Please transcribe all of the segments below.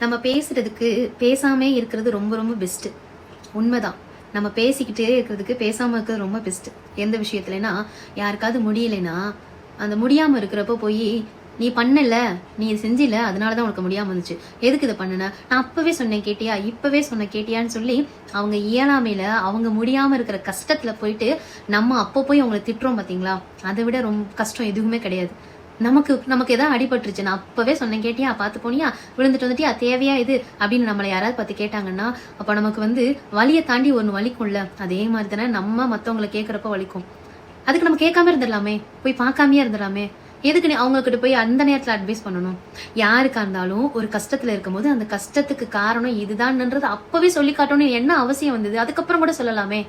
நம்ம பேசுறதுக்கு பேசாமே இருக்கிறது ரொம்ப ரொம்ப பெஸ்ட் உண்மைதான். நம்ம பேசிக்கிட்டே இருக்கிறதுக்கு பேசாம இருக்கிறது ரொம்ப பெஸ்ட் எந்த விஷயத்துலனா யாருக்காவது முடியலைன்னா அந்த முடியாம இருக்கிறப்ப போய் நீ பண்ணல நீ செஞ்சில செஞ்சில அதனாலதான் உனக்கு முடியாம இருந்துச்சு. எதுக்கு இதை பண்ணுன? நான் அப்பவே சொன்னேன் கேட்டியா? இப்பவே சொன்ன கேட்டியான்னு சொல்லி அவங்க இயலாமையில அவங்க முடியாம இருக்கிற கஷ்டத்துல போயிட்டு நம்ம அப்போ போய் அவங்கள திட்டுறோம் பாத்தீங்களா? அதை விட ரொம்ப கஷ்டம் எதுவுமே கிடையாது. நமக்கு நமக்கு எதாவது அடிபட்டுருச்சு நான் அப்பவே சொன்னேன் கேட்டியா பார்த்து போனியா? விழுந்துட்டு வந்துட்டியா? தேவையா இது? அப்படின்னு நம்மளை யாராவது பார்த்து கேட்டாங்கன்னா அப்போ நமக்கு வந்து வலியை தாண்டி ஒன்று வலிக்கும்ல. அதே மாதிரி தானே நம்ம மற்றவங்களை கேட்குறப்ப வலிக்கும். அதுக்கு நம்ம கேட்காம இருந்துடலாமே. போய் பார்க்காமையே இருந்துடலாமே. எதுக்கு நீ அவங்கக்கிட்ட போய் அந்த நேரத்தில் அட்வைஸ் பண்ணணும்? யாருக்கா இருந்தாலும் ஒரு கஷ்டத்தில் இருக்கும்போது அந்த கஷ்டத்துக்கு காரணம் இதுதான்ன்றது அப்பவே சொல்லி காட்டணும் என்ன அவசியம் வந்தது? அதுக்கப்புறம் கூட சொல்லலாமே.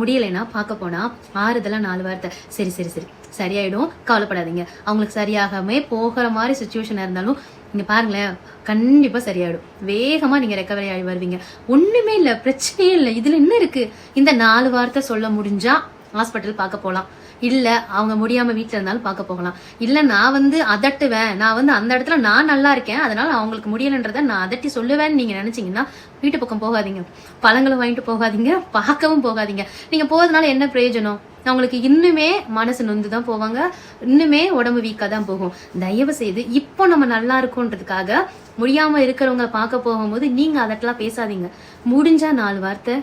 முடியலைன்னா பார்க்க போனா ஆறுதலாக நாலு வார்த்தை. சரி சரி சரி. சரியாயிடும். கவலைப்படாதீங்க. அவங்களுக்கு சரியாகாமே போகிற மாதிரி சுச்சுவேஷனாக இருந்தாலும் நீங்க பாருங்களேன் கண்டிப்பா சரியாயிடும். வேகமா நீங்க ரெக்கவரி ஆகி வருவீங்க. ஒண்ணுமே இல்ல பிரச்சனையே இல்ல. இதுல என்ன இருக்கு? இந்த நாலு வார்த்தை சொல்ல முடிஞ்சா ஹாஸ்பிட்டல் பார்க்க போகலாம் இல்லை அவங்க முடியாமல் வீட்டில் இருந்தாலும் பார்க்க போகலாம். இல்லை நான் வந்து அதட்டுவேன். நான் வந்து அந்த இடத்துல நான் நல்லா இருக்கேன். அதனால அவங்களுக்கு முடியலைன்றத நான் அதட்டி சொல்லுவேன்னு நீங்கள் நினச்சிங்கன்னா வீட்டு பக்கம் போகாதீங்க. பழங்களை வாங்கிட்டு போகாதீங்க. பார்க்கவும் போகாதீங்க. நீங்கள் போகிறதுனால என்ன பிரயோஜனம்? அவங்களுக்கு இன்னுமே மனசு நொந்து தான் போவாங்க. இன்னுமே உடம்பு வீக்காக தான் போகும். தயவு செய்து இப்போ நம்ம நல்லா இருக்கோன்றதுக்காக முடியாமல் இருக்கிறவங்க பார்க்க போகும்போது நீங்கள் அதட்டெல்லாம் பேசாதீங்க. முடிஞ்சா நாலு வார்த்தை.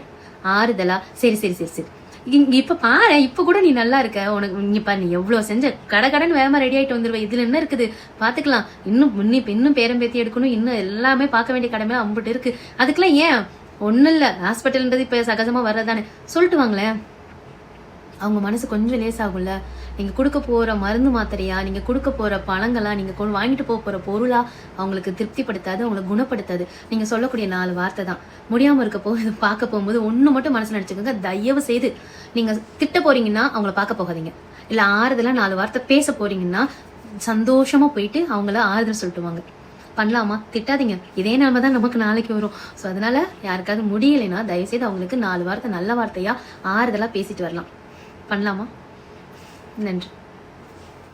ஆறுதலா? சரி சரி சரி சரி. இங்க இப்ப பாரு இப்ப கூட நீ நல்லா இருக்க. உனக்கு இங்க பா நீ எவ்வளவு செஞ்ச கடை கடன் வேகமா ரெடி ஆயிட்டு வந்துருவ. இதுல என்ன இருக்குது? பாத்துக்கலாம். இன்னும் இன்னும் இன்னும் பேரம் பேத்தி எடுக்கணும். இன்னும் எல்லாமே பார்க்க வேண்டிய கடமை அம்பிட்டு இருக்கு. அதுக்கெல்லாம் ஏன்? ஒன்றும் இல்ல. ஹாஸ்பிட்டல்ன்றது இப்ப சகஜமா வர்றதானே சொல்லிட்டு வாங்களேன். அவங்க மனசு கொஞ்சம் லேசாகும்ல. நீங்கள் கொடுக்க போகிற மருந்து மாத்திரையா நீங்கள் கொடுக்க போகிற பழங்களா நீங்கள் கொண்டு வாங்கிட்டு போக போகிற பொருளாக அவங்களுக்கு திருப்திப்படுத்தாது அவங்களை குணப்படுத்தாது. நீங்கள் சொல்லக்கூடிய நாலு வார்த்தை தான். முடியாமல் இருக்க போகுது பார்க்க போகும்போது ஒன்று மட்டும் மனசில் நினச்சிக்கோங்க தயவு செய்து. நீங்கள் திட்ட போகிறீங்கன்னா அவங்கள பார்க்க போகாதீங்க. இல்லை ஆறுதலாக நாலு வார்த்தை பேச போகிறீங்கன்னா சந்தோஷமாக போயிட்டு அவங்கள ஆறுதல் சொல்லிட்டுவாங்க பண்ணலாமா? திட்டாதீங்க. இதே நிலமை தான் நமக்கு நாளைக்கு வரும். ஸோ அதனால யாருக்காவது முடியலைன்னா தயவுசெய்து அவங்களுக்கு நாலு வார்த்தை நல்ல வார்த்தையாக ஆறுதலாக பேசிட்டு வரலாம். பண்ணலாமா? நன்றி.